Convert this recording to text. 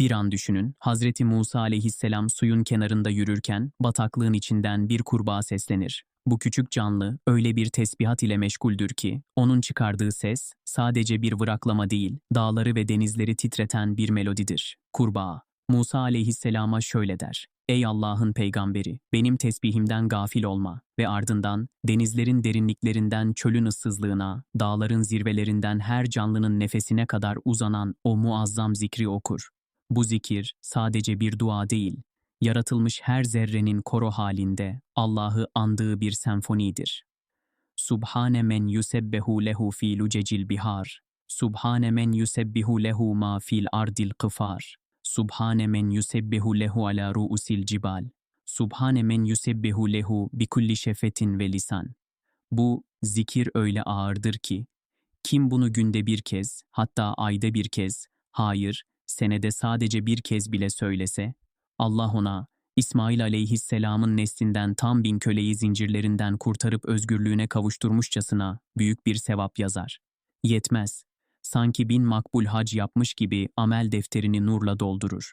Bir an düşünün, Hazreti Musa aleyhisselam suyun kenarında yürürken bataklığın içinden bir kurbağa seslenir. Bu küçük canlı öyle bir tesbihat ile meşguldür ki, onun çıkardığı ses sadece bir vıraklama değil, dağları ve denizleri titreten bir melodidir. Kurbağa, Musa aleyhisselama şöyle der. Ey Allah'ın peygamberi, benim tesbihimden gafil olma ve ardından denizlerin derinliklerinden çölün ıssızlığına, dağların zirvelerinden her canlının nefesine kadar uzanan o muazzam zikri okur. Bu zikir sadece bir dua değil, yaratılmış her zerrenin koro halinde Allah'ı andığı bir senfonidir. Subhane men yusebbehu lehu fi lucecil bihar. Subhane men yusebbihu lehu ma fil ardil kıfar. Subhane men yusebbihu lehu ala ruusil cibal. Subhane men yusebbihu lehu bi kulli şefetin ve lisan. Bu zikir öyle ağırdır ki, kim bunu günde bir kez, hatta ayda bir kez, hayır, senede sadece bir kez bile söylese, Allah ona, İsmail aleyhisselamın neslinden tam bin köleyi zincirlerinden kurtarıp özgürlüğüne kavuşturmuşçasına büyük bir sevap yazar. Yetmez, sanki bin makbul hac yapmış gibi amel defterini nurla doldurur.